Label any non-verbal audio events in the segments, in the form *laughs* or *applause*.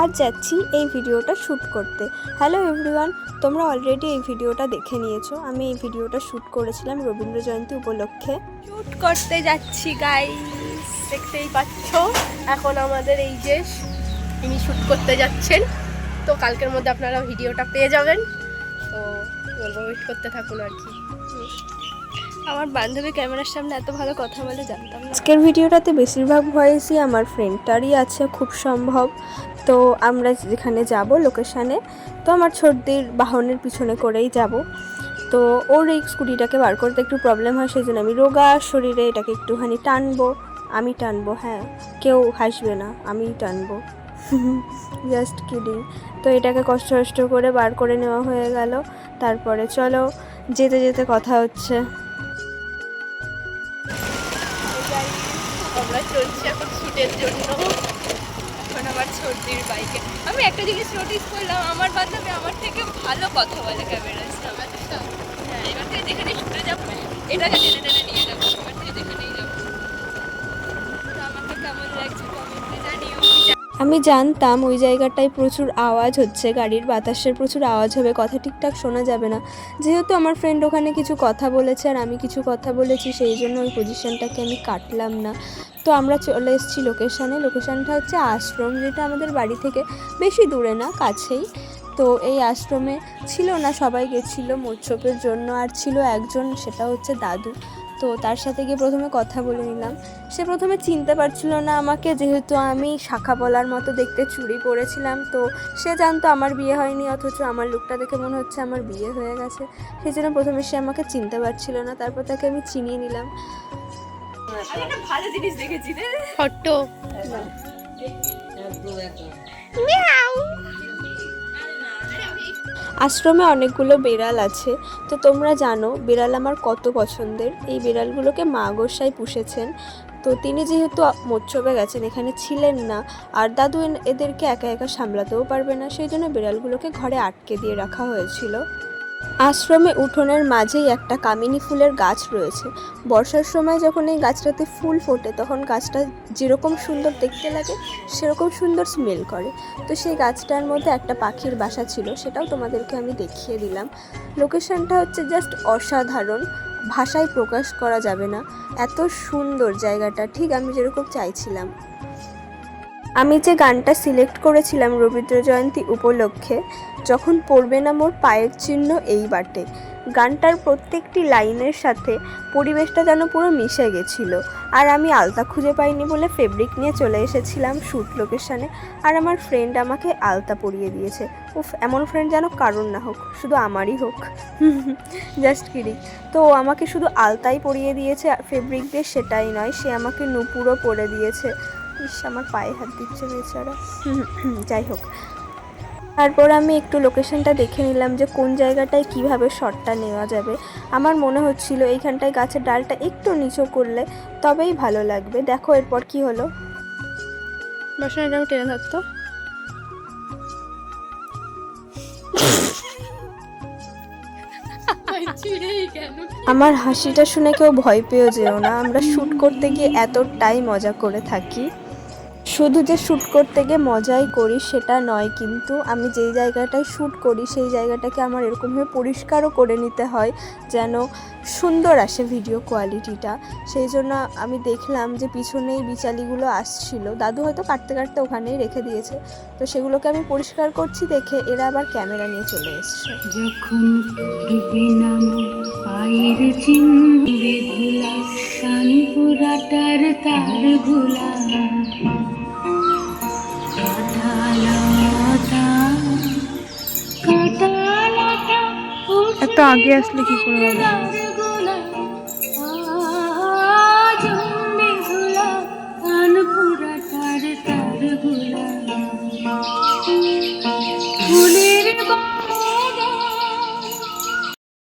আজ যাচ্ছি এই ভিডিওটা শ্যুট করতে। হ্যালো এভরিওয়ান তোমরা অলরেডি এই ভিডিওটা দেখে নিয়েছো। আমি এই ভিডিওটা শ্যুট করেছিলাম রবীন্দ্র জয়ন্তী উপলক্ষে। শ্যুট করতে যাচ্ছি গাই দেখতেই পাচ্ছ এখন আমাদের এই যে ইনি শ্যুট করতে যাচ্ছেন। তো কালকের মধ্যে আপনারা ভিডিওটা পেয়ে যাবেন। তো বলব ওয়েট করতে থাকুন আর কি। আমার বান্ধবী ক্যামেরার সামনে এত ভালো কথা বলে জানতাম আজকের ভিডিওটাতে বেশিরভাগ ভয়েসই আমার ফ্রেন্ডটারই আছে খুব সম্ভব। তো আমরা যেখানে যাব লোকেশানে, তো আমার ছোটদের বাহনের পিছনে করেই যাব। তো ওর এই স্কুটিটাকে বার করতে একটু প্রবলেম হয় সেই জন্য আমি রোগা শরীরে এটাকে একটুখানি টানবো। আমি টানবো হ্যাঁ কেউ হাসবে না, আমি টানবো। *laughs* জাস্ট কিডিং তো এটাকে কষ্ট কষ্ট করে বার করে নেওয়া হয়ে গেল। তারপরে চলো, যেতে যেতে কথা হচ্ছে। আমরা চলছি এখন জন্য। এখন আমার সর্দির বাইকে। আমি একটা জিনিস নোটিস করলাম, আমার বান্ধবী আমার থেকে ভালো কথা বলে ক্যামেরা আমার হ্যাঁ এবার যেখানে শুনে যাব এটাকে টেনে টেনে আমি জানতাম ওই জায়গাটায় প্রচুর আওয়াজ হচ্ছে, গাড়ির বাতাসের প্রচুর আওয়াজ হবে, কথা ঠিকঠাক শোনা যাবে না। যেহেতু আমার ফ্রেন্ড ওখানে কিছু কথা বলেছে আর আমি কিছু কথা বলেছি, সেই জন্য ওই পজিশনটাকে আমি কাটলাম না। তো আমরা চলে এসেছি লোকেশানে লোকেশানটা হচ্ছে আশ্রম, যেটা আমাদের বাড়ি থেকে বেশি দূরে না, কাছেই। তো এই আশ্রমে ছিল না, সবাই গেছিল মোৎসবের জন্য। আর ছিল একজন, সেটা হচ্ছে দাদু। তো তার সাথে গিয়ে প্রথমে কথা বলে নিলাম। সে প্রথমে চিনতে পারছিল না আমাকে যেহেতু আমি শাখা বলার মতো দেখতে চুরি পরেছিলাম তো সে জানতো আমার বিয়ে হয়নি অথচ আমার লুকটা দেখে মনে হচ্ছে আমার বিয়ে হয়ে গেছে। সেই জন্য প্রথমে সে আমাকে চিনতে পারছিল না তারপর তাকে আমি চিনিয়ে নিলাম। ভালো জিনিস দেখেছি। রে ফটো আশ্রমে অনেকগুলো বিড়াল আছে। তো তোমরা জানো, বিড়াল আমার কত পছন্দের। এই বিড়ালগুলোকে মা গোসাই পুষেছেন। তো তিনি যেহেতু মোচ্ছবে গেছেন, এখানে ছিলেন না। আর দাদু এদেরকে একা একা সামলাতেও পারবে না। সেই জন্য বিড়ালগুলোকে ঘরে আটকে দিয়ে রাখা হয়েছিল। আশ্রমে উঠোনের মাঝেই একটা কামিনী ফুলের গাছ রয়েছে। বর্ষার সময় যখন এই গাছটাতে ফুল ফোটে, তখন গাছটা যেরকম সুন্দর দেখতে লাগে, সেরকম সুন্দর স্মেল করে। তো সেই গাছটার মধ্যে একটা পাখির বাসা ছিল, সেটাও তোমাদেরকে আমি দেখিয়ে দিলাম। লোকেশনটা হচ্ছে জাস্ট অসাধারণ। ভাষায় প্রকাশ করা যাবে না। এত সুন্দর জায়গাটা, ঠিক আমি যেরকম চাইছিলাম। আমি যে গানটা সিলেক্ট করেছিলাম রবীন্দ্র জয়ন্তী উপলক্ষে যখন পড়বে না মোর পায়ের চিহ্ন এই বাটে। গানটার প্রত্যেকটি লাইনের সাথে পরিবেশটা যেন পুরো মিশে গেছিল। আর আমি আলতা খুঁজে পাইনি বলে ফেব্রিক নিয়ে চলে এসেছিলাম শ্যুট লোকেশানে। আর আমার ফ্রেন্ড আমাকে আলতা পরিয়ে দিয়েছে। উফ, এমন ফ্রেন্ড যেন কারণ না হোক, শুধু আমারই হোক। *laughs* Just kidding. তো ও আমাকে শুধু আলতাই পরিয়ে দিয়েছে ফেব্রিক দিয়ে সেটাই নয়, সে আমাকে নুপুরও পরে দিয়েছে। ইস, আমার পায়ে হাত দিচ্ছে বেচারা। *laughs* যাই হোক তারপর আমি একটু লোকেশনটা দেখে নিলাম যে কোন জায়গাটায় কীভাবে শটটা নেওয়া যাবে। আমার মনে হচ্ছিল এইখানটায় গাছের ডালটা একটু নিচু করলে তবেই ভালো লাগবে। দেখো এরপর কি হলো। টেনে থাকতো আমার হাসিটা শুনে কেউ ভয় পেয়েও যেও না। আমরা শ্যুট করতে গিয়ে এতটাই মজা করে থাকি। শুধু যে শ্যুট করতে গিয়ে মজাই করি সেটা নয়, কিন্তু আমি যেই জায়গাটায় শ্যুট করি সেই জায়গাটাকে আমার এরকমভাবে পরিষ্কারও করে নিতে হয় যেন সুন্দর আসে ভিডিও কোয়ালিটিটা। সেই জন্য আমি দেখলাম যে পিছনেই বিচালিগুলো আসছিল। দাদু হয়তো কাটতে কাটতে ওখানেই রেখে দিয়েছে। তো সেগুলোকে আমি পরিষ্কার করছি দেখে এরা আবার ক্যামেরা নিয়ে চলে এসছে। যখন তার এত আগে আসলে কি করে হবে?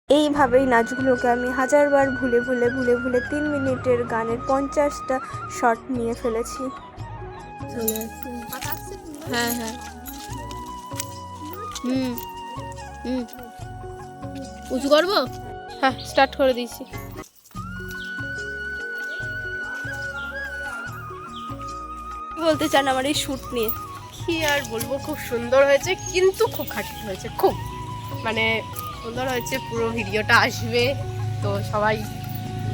এইভাবেই নাচগুলোকে আমি হাজারবার ভুলে ভুলে ভুলে ভুলে তিন মিনিটের গানের পঞ্চাশটা শট নিয়ে ফেলেছি। হ্যাঁ হ্যাঁ। হুম হুম। উঁচু করব? হ্যাঁ স্টার্ট করে দিয়েছি। বলতে চান আমার এই শ্যুট নিয়ে? কি আর বলব খুব সুন্দর হয়েছে কিন্তু খুব খাটনি হয়েছে খুব। মানে সুন্দর হয়েছে পুরো ভিডিওটা আসবে তো সবাই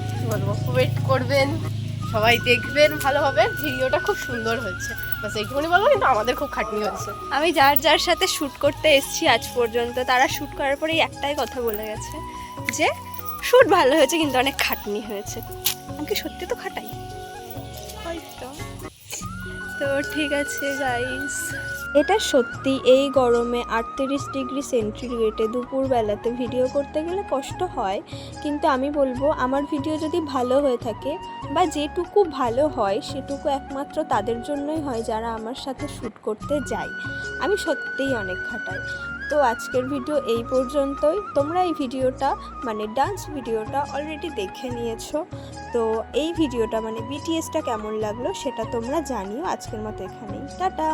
কি বলব ওয়েট করবেন সবাই দেখবেন ভালোভাবে ভিডিওটা খুব সুন্দর হয়েছে। বাস এইটুকুনি বলব, কিন্তু আমাদের খুব খাটনি হয়েছে আমি যার যার সাথে শ্যুট করতে এসেছি আজ পর্যন্ত, তারা শ্যুট করার পরেই একটাই কথা বলে গেছে, যে শ্যুট ভালো হয়েছে, কিন্তু অনেক খাটনি হয়েছে। আমি সত্যি তো খাটাই? হয়তো। তো ঠিক আছে গাইস এটা সত্যি, এই গরমে আটত্রিশ ডিগ্রি সেন্টিগ্রেডে দুপুরবেলাতে ভিডিও করতে গেলে কষ্ট হয়। কিন্তু আমি বলব, আমার ভিডিও যদি ভালো হয়ে থাকে বা যেটুকু ভালো হয়, সেটুকু একমাত্র তাদের জন্যই হয় যারা আমার সাথে শ্যুট করতে যায়। আমি সত্যিই অনেক খাটাই। তো আজকের ভিডিও এই পর্যন্তই। তোমরা এই ভিডিওটা মানে ডান্স ভিডিওটা অলরেডি দেখে নিয়েছো। তো এই ভিডিওটা মানে বিটিএসটা কেমন লাগল সেটা তোমরা জানিও আজকের মতো এখানেই। টাটা!